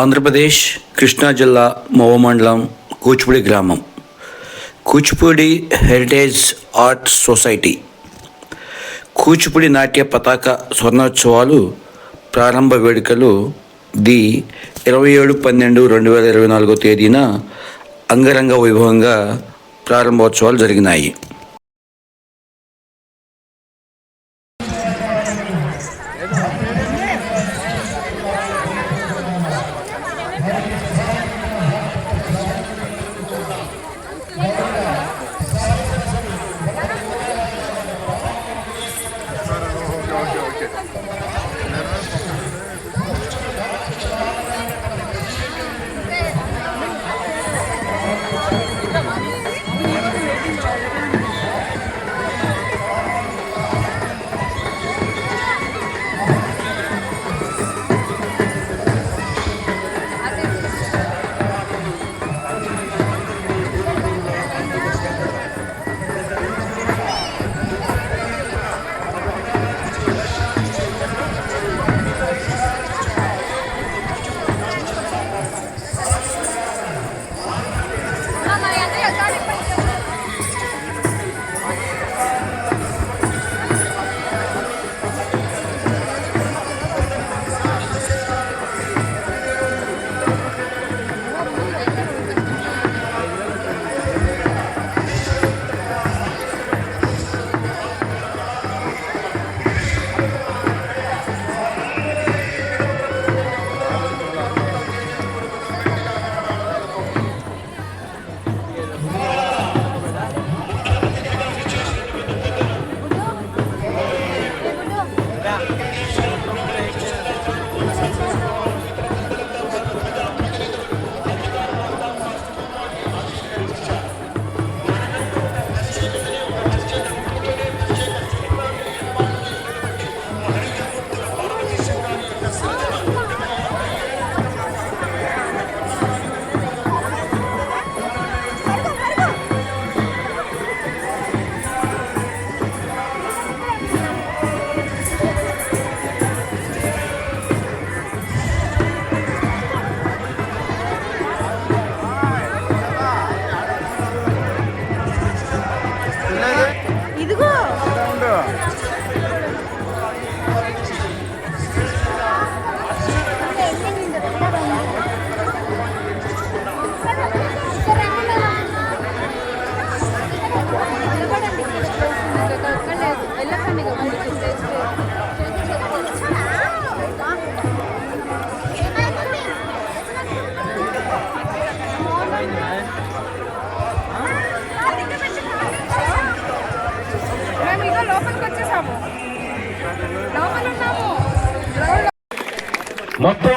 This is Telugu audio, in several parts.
ఆంధ్రప్రదేశ్ కృష్ణా జిల్లా మవ మండలం కూచిపూడి గ్రామం. Kuchipudi heritage art society. Kuchipudi నాట్య పతాక స్వర్ణోత్సవాలు ప్రారంభ వేడుకలు ది ఇరవై ఏడు పన్నెండు రెండు వేల ఇరవై నాలుగో తేదీన అంగరంగ వైభవంగా ప్రారంభోత్సవాలు జరిగినాయి.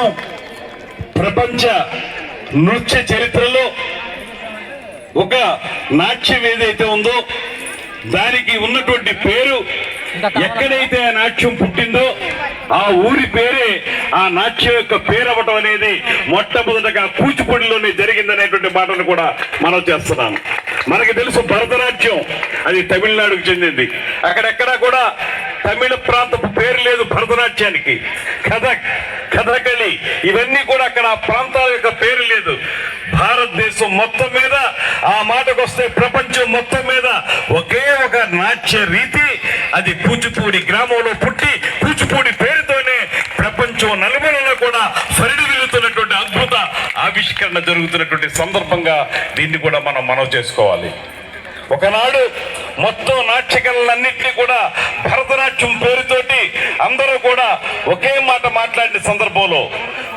మొత్తం ప్రపంచ నృత్య చరిత్రలో ఒక నాట్యం ఏదైతే ఉందో దానికి ఉన్నటువంటి పేరు ఎక్కడైతే ఆ నాట్యం పుట్టిందో ఆ ఊరి పేరే ఆ నాట్యం యొక్క పేరు అవ్వటం అనేది మొట్టమొదటగా కూచిపూడిలోనే జరిగిందనేటువంటి మాటను కూడా మనం చేస్తున్నాం మనకి తెలుసు భరతనాట్యం అది తమిళనాడుకు చెందింది. అక్కడెక్కడా కూడా తమిళ ప్రాంతపు పేరు లేదు భరతనాట్యానికి. కథక్ కథకళి ఇవన్నీ కూడా అక్కడ ఆ ప్రాంతాల యొక్క పేరు లేదు. భారతదేశం మొత్తం మీద ఆ మాటకు వస్తే ప్రపంచం మొత్తం మీద ఒకే ఒక నాట్య రీతి. అది కూచిపూడి గ్రామంలో పుట్టి కూచిపూడి పేరుతోనే ప్రపంచం నలుమూలలో కూడా ఫరిడి వెళ్తున్నటువంటి అద్భుత ఆవిష్కరణ జరుగుతున్నటువంటి సందర్భంగా దీన్ని కూడా మనం మనవి చేసుకోవాలి. ఒకనాడు మొత్తం నాట్యకళలన్నింటినీ కూడా భరతనాట్యం పేరుతోటి అందరూ కూడా ఒకే మాట మాట్లాడిన సందర్భంలో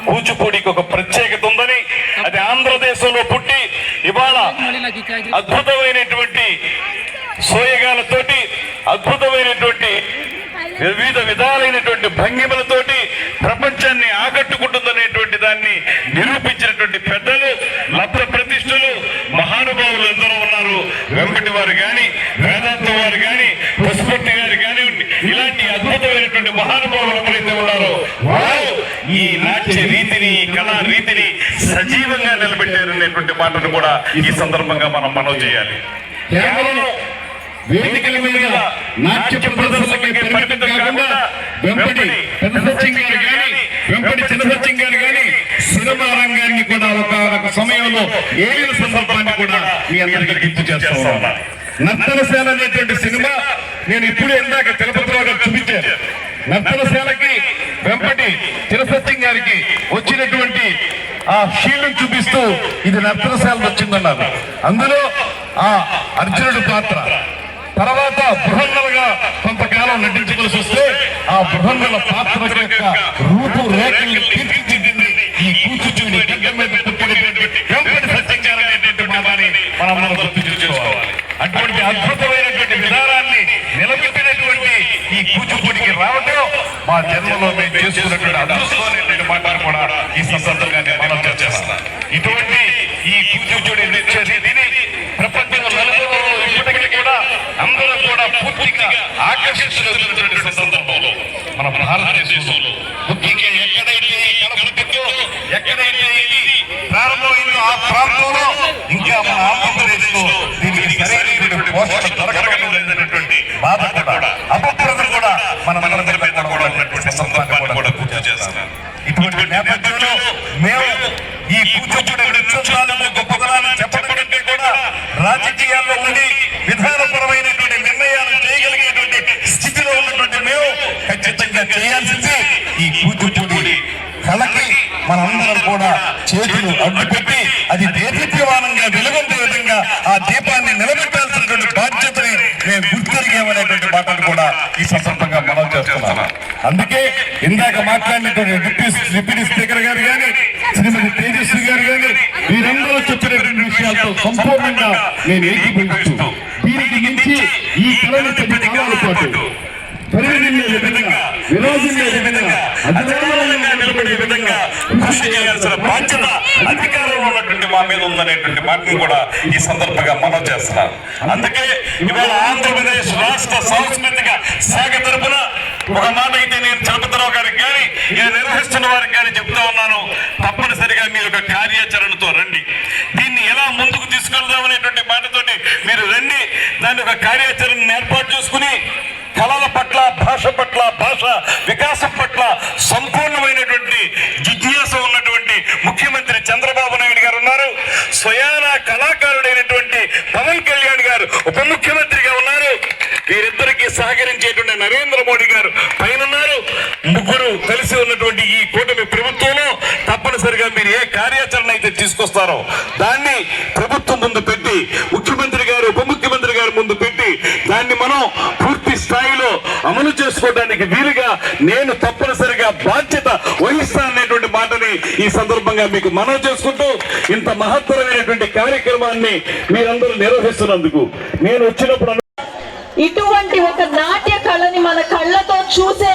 కూచిపూడికి ఒక ప్రత్యేకత ఉందని అది ఆంధ్రదేశంలో పుట్టి ఇవాళ అద్భుతమైనటువంటి సోయగాలతోటి అద్భుతమైనటువంటి వివిధ విధాలైనటువంటి భంగిమలతో నాట్య రీతిని కళా రీతిని సజీవంగా నిలబెట్టారు అనేటువంటి మాటను కూడా ఈ సందర్భంగా మనం మనం చేయాలి. వేదికల మీద నాట్య ప్రదర్శనకి పరిమితం కాకుండా వెంపటి పెద్ద సత్యం గారు కానీ వెంపటి చిన్న సత్యం గారు కానీ సినిమా రంగాన్ని కూడా ఒక ఒక సమయంలో ఏలిన సందర్భాన్ని కూడా మీ అందరికీ గుర్తు చేస్తా ఉన్నా నర్తనశాల అనేటువంటి సినిమా నేను ఇప్పుడు ఇందాక తిరుపతిలో గారు చూపించాను నర్తనశాలకి వెంపటి చిరసత్యం వచ్చినటువంటి ఆ షీల్డ్ చూపిస్తూ ఇది నర్తనశాల వచ్చిందన్నారు. అందులో ఆ అర్జునుడు పాత్ర. తర్వాత బృహన్నలుగా కొంతకాలం నటించవలసి వస్తే ఆ బృహన్నల పాత్ర యొక్క రూపు రేఖల్ని తీర్చిదిద్దింది ఈ కూచుచూడి గడ్డ మీద పుట్టినటువంటి వెంకటి సత్యం గారు మాటని మనం మనం గుర్తుంచుకోవాలి అటువంటి అద్భుతమైనటువంటి విధానాన్ని నిలబెట్టినటువంటి ఈ కూచిపూడికి రావటం మా జన్మలో మేము చేసుకున్నటువంటి అదృష్టం. మాటను కూడా ఈ సందర్భంగా నేను ఇటువంటి ఈ కూచిపూడి నృత్య రీతిని ప్రపంచంలో నలుగురు ఇప్పటికీ కూడా అందరూ కూడా పూర్తిగా ఆకర్షిస్తున్నటువంటి సందర్భంలో మన భారతదేశంలో ముఖ్యంగా ఎక్కడైతే పుట్టిందో ఎక్కడైతే ఇది ప్రారంభమైందో ఆ ప్రాంతంలో ఇంకా మన ఆంధ్రప్రదేశ్లో దీనికి సరైనటువంటి పోషణ దొరకడం లేదనేటువంటి బాధ కూడా అపప్రద కూడా మన మనందరి మీద కూడా ఉన్నటువంటి సందర్భాన్ని కూడా గుర్తు చేస్తున్నాను ఇటువంటి నేపథ్యంలో మేము ఈ కూచిపూడి నృత్యాలను గొప్పతనాన్ని చెప్పడం కంటే కూడా రాజకీయాల్లో ఉండి విధానపరమైనటువంటి నిర్ణయాలు చేయగలిగేటువంటి స్థితిలో ఉన్నటువంటి మేము ఖచ్చితంగా చేయాల్సింది ఈ కూచిపూడి కళకి మనందరం కూడా చేతులు అడ్డుపెట్టి అది దేదీప్యమానంగా వెలుగొందే విధంగా ఆ దీపాన్ని మేము గుర్తెరిగామనేటువంటి మాటలు కూడా ఈ సందర్భంగా మనం చేస్తున్నాను అందుకే ఇందాక మాట్లాడినటువంటి డిప్యూటీ డిప్యూటీ స్పీకర్ గారు కానీ శ్రీమతి తేజస్వి గారు కానీ వీరందరూ చెప్పినటువంటి విషయాలతో సంపూర్ణంగా నేను ఏకీభవిస్తూ దీనికి మించి ఈ కళను పది పరిగణించే విధంగా విరోధించే విధంగా అధికారంలో నిలబడే విధంగా కృషి చేయాల్సిన బాధ్యత అధికారంలో మా మీద ఉందనేటువంటి మాటను కూడా ఈ సందర్భంగా మనం చేస్తున్నారు. అందుకే ఇవాళ ఆంధ్రప్రదేశ్ రాష్ట్ర సాంస్కృతిక శాఖ తరపున ఒక మాట అయితే నేను చలపతిరావు గారికి కానీ ఇలా నిర్వహిస్తున్న వారికి కానీ చెప్తా ఉన్నాను. తప్పనిసరిగా మీరు ఒక కార్యాచరణతో రండి. దీన్ని ఎలా ముందుకు తీసుకెళ్దాం అనేటువంటి మాటతోటి మీరు రండి. దాన్ని ఒక కార్యాచరణను ఏర్పాటు చేసుకుని కళల పట్ల భాష పట్ల భాష వికాసం పట్ల సంపూర్ణమైనటువంటి జిజ్ఞాస ఉన్నటువంటి ముఖ్యమంత్రి చంద్రబాబు నాయుడు గారు ఉన్నారు స్వయాన కళాకారుడైనటువంటి పవన్ కళ్యాణ్ గారు ఉప ముఖ్యమంత్రిగా ఉన్నారు. వీరిద్దరికి సహకరించేటువంటి నరేంద్ర మోడీ గారు పైన ఉన్నారు ముగ్గురు కలిసి ఉన్నటువంటి ఈ కూటమి ప్రభుత్వంలో తప్పనిసరిగా మీరు ఏ కార్యాచరణ అయితే తీసుకొస్తారో దాన్ని ప్రభుత్వం ముందు పెట్టి ముఖ్యమంత్రి గారు ఉప ముఖ్యమంత్రి గారు ముందు పెట్టి దాన్ని మనం పూర్తి స్థాయిలో అమలు చేసుకోవడానికి వీలుగా నేను తప్పనిసరిగా బాధ్యత వహిస్తాను ఈ సందర్భంగా మీకు మనవి చేసుకుంటూ ఇంత మహత్తరమైనటువంటి కార్యక్రమాన్ని మీరందరూ నిర్వహిస్తున్నందుకు నేను వచ్చినప్పుడు ఇటువంటి ఒక నాట్య కళని మన కళ్ళతో చూసే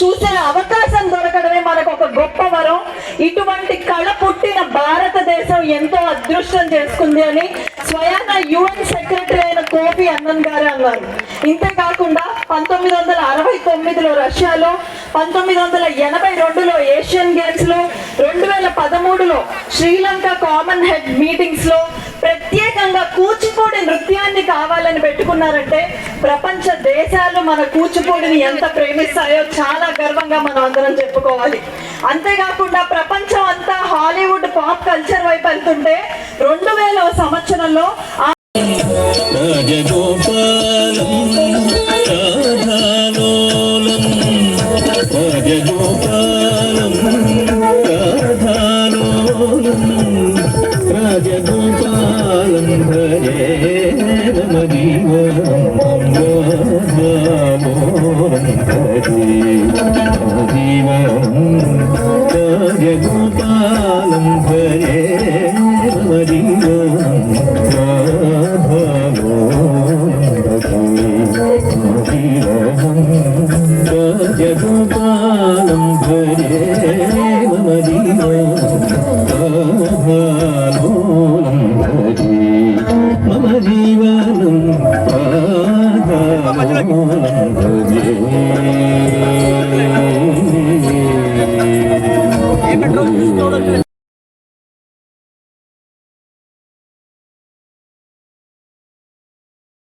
చూసే అవకాశం దొరకడమే మనకు ఒక గొప్ప వరం. ఇటువంటి కళ పుట్టిన భారతదేశం ఎంతో అదృష్టం చేసుకుంది అని స్వయాన యుఎన్ సెక్రటరీ కోపి అన్నన్ గారే అన్నారు. ఇంతేకాకుండా పంతొమ్మిది వందల అరవై తొమ్మిదిలో రష్యాలో పంతొమ్మిది వందల ఎనభై రెండులో ఏషియన్ గేమ్స్లో రెండు వేల పదమూడులో శ్రీలంక కామన్ హెడ్ మీటింగ్స్లో ప్రత్యేకంగా కూచిపూడి నృత్యాన్ని కావాలని పెట్టుకున్నారంటే ప్రపంచ దేశాలు మన కూచిపూడిని ఎంత ప్రేమిస్తాయో చాలా గర్వంగా మనం అందరం చెప్పుకోవాలి. అంతేకాకుండా ప్రపంచం అంతా హాలీవుడ్ పాప్ కల్చర్ వైపు వెళ్తుంటే రెండు వేల సంవత్సరంలో రాజగోపాలం రాధాలోలం రాజగోపాలం రాధాలోలం రాజగోపాలం భజే రమజీవనం భజే రాజగోపాలం భజే